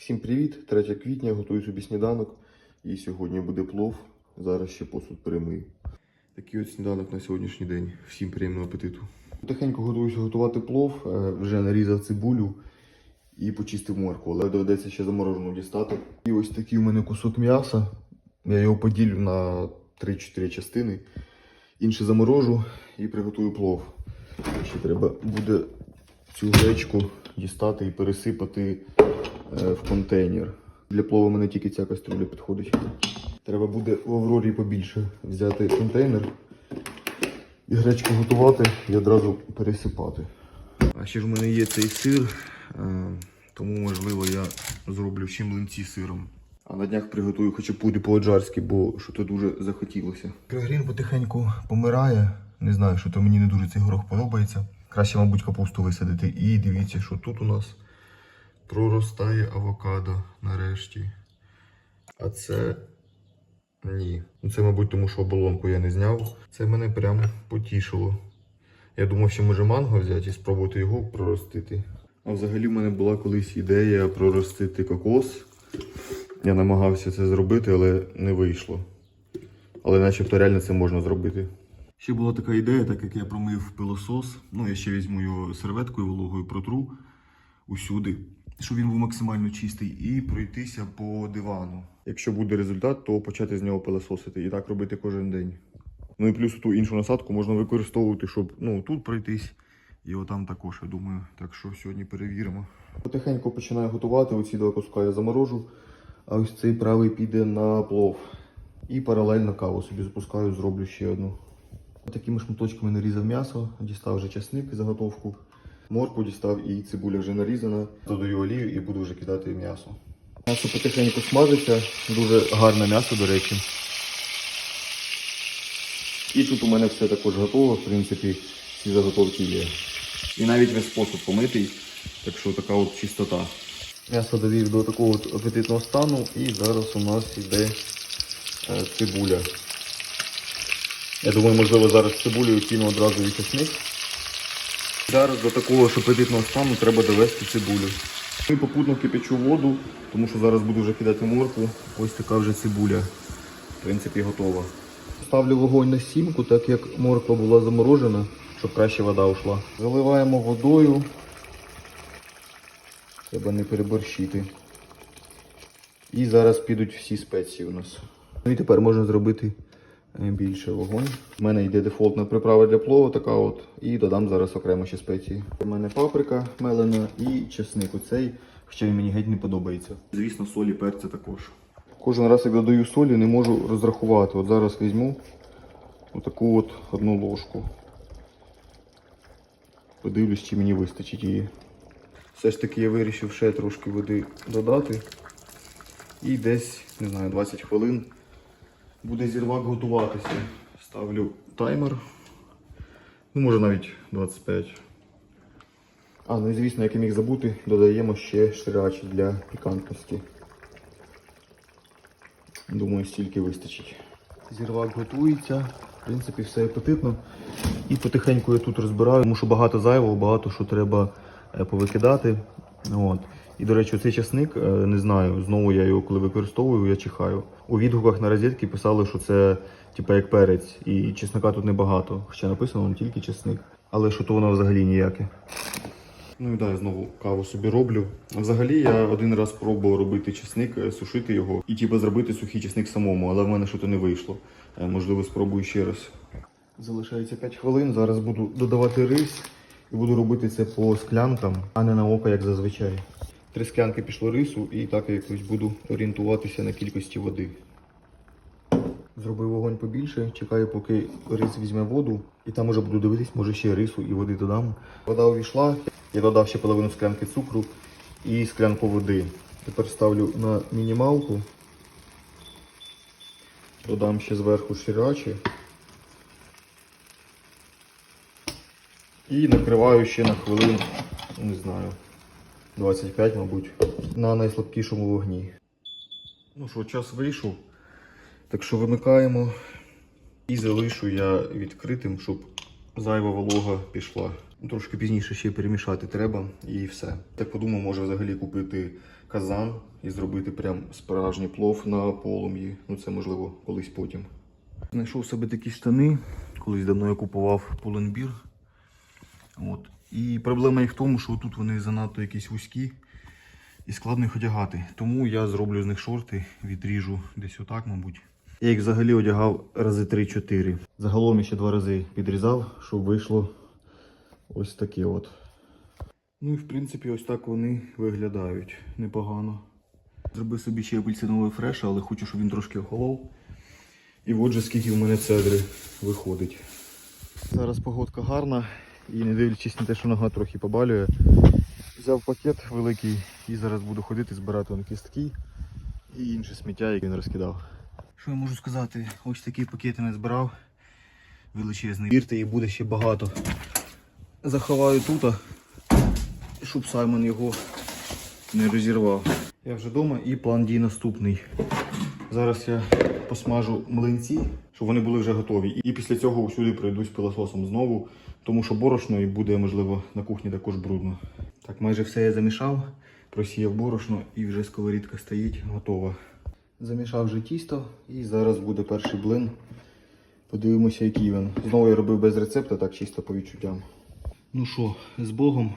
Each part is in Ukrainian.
Всім привіт! 3 квітня, готую собі сніданок. І сьогодні буде плов. Зараз ще посуд перемию. Такий от сніданок на сьогоднішній день. Всім приємного апетиту. Тихенько готуюся готувати плов, е, вже нарізав цибулю і почистив моркву, але доведеться ще заморожену дістати. І ось такий у мене кусок м'яса. Я його поділю на 3-4 частини. Інше заморожу і приготую плов. Ще треба буде цю гречку дістати і пересипати в контейнер. Для плову в мене тільки ця кастрюля підходить. Треба буде в Аврорі побільше взяти контейнер і гречку готувати і одразу пересипати. А ще ж в мене є цей сир, е, тому можливо я зроблю ще млинці сиром. А на днях приготую б по-аджарськи, бо що то дуже захотілося. Грін потихеньку помирає. Не знаю, що то мені не дуже цей горох подобається. Краще, мабуть, капусту висадити. І дивіться, що тут у нас проростає авокадо нарешті. А це ні. Ну це, мабуть, тому що оболонку я не зняв. Це мене прям потішило. Я думав, що може манго взяти і спробувати його проростити. А взагалі в мене була колись ідея проростити кокос. Я намагався це зробити, але не вийшло. Але начебто реально це можна зробити. Ще була така ідея, так як я промив пилосос. Ну, я ще візьму його серветкою вологою, протру усюди, щоб він був максимально чистий, і пройтися по дивану. Якщо буде результат, то почати з нього пилососити і так робити кожен день. Ну і плюс ту іншу насадку можна використовувати, щоб ну, тут пройтись. І отам також, я думаю. Так що сьогодні перевіримо. Потихеньку починаю готувати. Оці два куска я заморожу. А ось цей правий піде на плов. І паралельно каву собі запускаю, зроблю ще одну. Такими шматочками нарізав м'ясо, дістав вже часник заготовку. Морку дістав і цибуля вже нарізана. Додаю олію і буду вже кидати м'ясо. М'ясо потихеньку смажиться, дуже гарне м'ясо, до речі. І тут у мене все також готово, в принципі, всі заготовки є. І навіть весь посуд помитий, так що така от чистота. М'ясо довів до такого от апетитного стану і зараз у нас йде е, цибуля. Я думаю, можливо, зараз цибулею кину одразу і чесник. Зараз до такого ж апетитного стану треба довести цибулю. І попутно кипячу воду, тому що зараз буду вже кидати моркву. Ось така вже цибуля. В принципі, готова. Ставлю вогонь на сімку, так як морква була заморожена, щоб краще вода ушла. Заливаємо водою. Треба не переборщити. І зараз підуть всі спеції у нас. Ну і тепер можна зробити більше вогонь. У мене йде дефолтна приправа для плову, така от. І додам зараз окремо ще спеції. У мене паприка мелена і чесник оцей, хоча він мені геть не подобається. Звісно, солі перця також. Кожен раз, як додаю солі, не можу розрахувати. От зараз візьму отаку от одну ложку. Подивлюсь, чи мені вистачить її. Все ж таки я вирішив ще трошки води додати. І десь, не знаю, 20 хвилин буде зірвак готуватися. Ставлю таймер. Ну, може навіть 25. А, ну і звісно, як я міг забути, додаємо ще шрирачі для пікантності. Думаю, стільки вистачить. Зірвак готується. В принципі, все апетитно. І потихеньку я тут розбираю, тому що багато зайвого, багато що треба е, повикидати. От. І, до речі, цей часник, е, не знаю, знову я його коли використовую, я чихаю. У відгуках на розетки писали, що це типа як перець, і чеснока тут небагато. Хоча написано «Он тільки чесник. Але що то воно взагалі ніяке. Ну і да, я знову каву собі роблю. Взагалі я один раз пробував робити чесник, е, сушити його і типу зробити сухий чесник самому, але в мене щось не вийшло. Е, Можливо, спробую ще раз. Залишається 5 хвилин. Зараз буду додавати рис і буду робити це по склянкам, а не на око, як зазвичай. Три склянки пішло рису і так я якось буду орієнтуватися на кількості води. Зробив вогонь побільше, чекаю, поки рис візьме воду, і там уже буду дивитись, може ще рису і води додам. Вода увійшла, я додав ще половину склянки цукру і склянку води. Тепер ставлю на мінімалку. Додам ще зверху ширачі. І накриваю ще на хвилин, не знаю, 25, мабуть, на найслабкішому вогні. Ну що, час вийшов. Так що вимикаємо і залишу я відкритим, щоб зайва волога пішла. Ну, Трошки пізніше ще перемішати треба і все. Так подумав, може взагалі купити казан і зробити прям справжній плов на полум'ї. Ну це можливо колись потім. Знайшов собі такі штани, колись давно я купував Pull&Bear. От. І проблема їх в тому, що тут вони занадто якісь вузькі і складно їх одягати. Тому я зроблю з них шорти, відріжу десь отак, мабуть. Я їх взагалі одягав рази 3-4. Загалом ще два рази підрізав, щоб вийшло ось таке от. Ну і в принципі ось так вони виглядають непогано. Зробив собі ще апельсиновий фреш, але хочу, щоб він трошки охолов. І от же скільки в мене цедри виходить. Зараз погодка гарна і не дивлячись на те, що нога трохи побалює. Взяв пакет великий і зараз буду ходити, збирати вон кістки і інше сміття, яке він розкидав. Що я можу сказати? Ось такий пакет я не збирав. Величезний. Вірте, і буде ще багато. Заховаю тут, щоб Саймон його не розірвав. Я вже вдома і план дій наступний. Зараз я посмажу млинці, щоб вони були вже готові. І після цього усюди пройдусь пилососом знову, тому що борошно і буде, можливо, на кухні також брудно. Так, майже все я замішав, просіяв борошно і вже сковорідка стоїть, готова. Замішав вже тісто і зараз буде перший блин. Подивимося, який він. Знову я робив без рецепту, так чисто по відчуттям. Ну що, з Богом.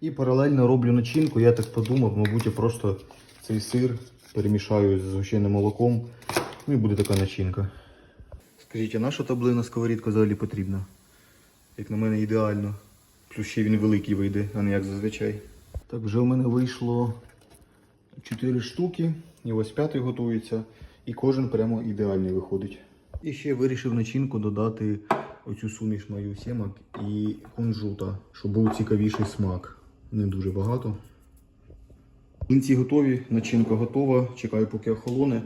І паралельно роблю начинку. Я так подумав, мабуть, я просто цей сир перемішаю з згущеним молоком. Ну і буде така начинка. Скажіть, а наша таблина сковорідка взагалі потрібна? Як на мене, ідеально. Плюс ще він великий вийде, а не як зазвичай. Так, вже у мене вийшло 4 штуки. І ось п'ятий готується. І кожен прямо ідеальний виходить. І ще вирішив начинку додати оцю суміш мою сімок і кунжута, щоб був цікавіший смак. Не дуже багато. Кінці готові, начинка готова. Чекаю, поки охолоне.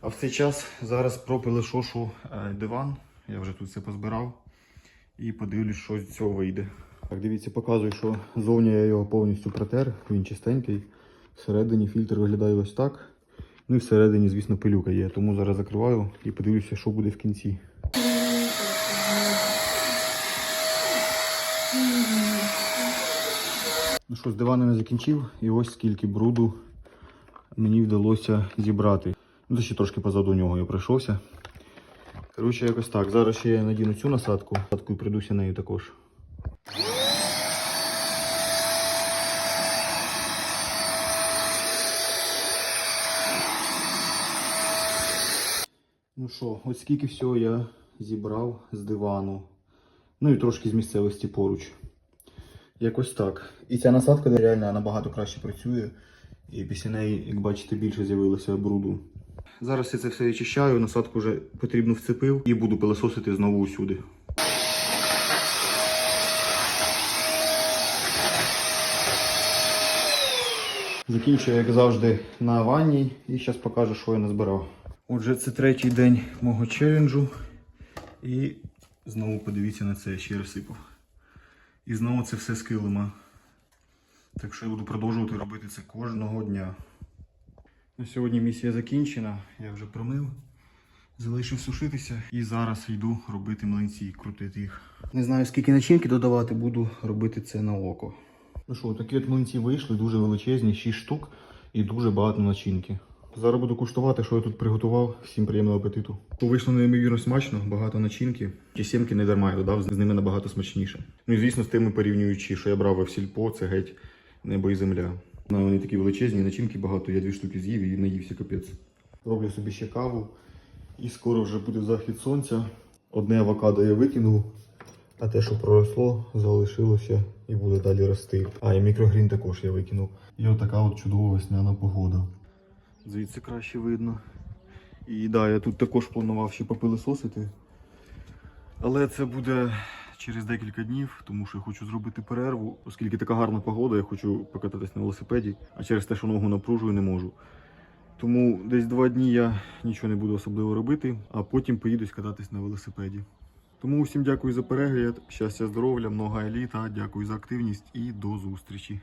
А в цей час зараз пропилишошу е, диван. Я вже тут все позбирав. І подивлюсь, що з цього вийде. Так, дивіться, показую, що зовні я його повністю протер, він чистенький. Всередині фільтр виглядає ось так. Ну і всередині, звісно, пилюка є. Тому зараз закриваю і подивлюся, що буде в кінці. Ну що, з дивана не закінчив, і ось скільки бруду мені вдалося зібрати. Ну, ще трошки позаду нього я пройшовся. Коротше, якось так. Зараз ще я надіну цю насадку, насадку і прийдуся нею також. Ну що, ось скільки всього я зібрав з дивану. Ну і трошки з місцевості поруч. Якось так. І ця насадка реально набагато краще працює. І після неї, як бачите, більше з'явилося бруду. Зараз я це все очищаю, насадку вже потрібно вцепив і буду пилососити знову усюди. Закінчую, як завжди, на ванні і зараз покажу, що я назбирав. Отже, це третій день мого челенджу. І знову подивіться на це, я ще розсипав. І знову це все з килима. Так що я буду продовжувати робити це кожного дня. На сьогодні місія закінчена, я вже промив, залишив сушитися і зараз йду робити млинці, і крутити їх. Не знаю скільки начинки додавати, буду робити це на око. Ну що, такі от млинці вийшли, дуже величезні, 6 штук і дуже багато начинки. Зараз буду куштувати, що я тут приготував. Всім приємного апетиту. Вийшло неймовірно смачно, багато начинки. Ті сімки не дарма я додав, з ними набагато смачніше. Ну і звісно, з тими порівнюючи, що я брав в сільпо, це геть небо і земля. Ну, вони такі величезні, начинки багато, я дві штуки з'їв і наївся капець. Роблю собі ще каву. І скоро вже буде захід сонця. Одне авокадо я викинув, а те, що проросло, залишилося і буде далі рости. А, і мікрогрін також я викинув. І отака от чудова весняна погода. Звідси краще видно. І да, я тут також планував ще попилисосити. Але це буде через декілька днів, тому що я хочу зробити перерву, оскільки така гарна погода, я хочу покататись на велосипеді, а через те, що ногу напружую, не можу. Тому десь два дні я нічого не буду особливо робити, а потім поїду кататись на велосипеді. Тому усім дякую за перегляд, щастя, здоров'я, много еліта, дякую за активність і до зустрічі.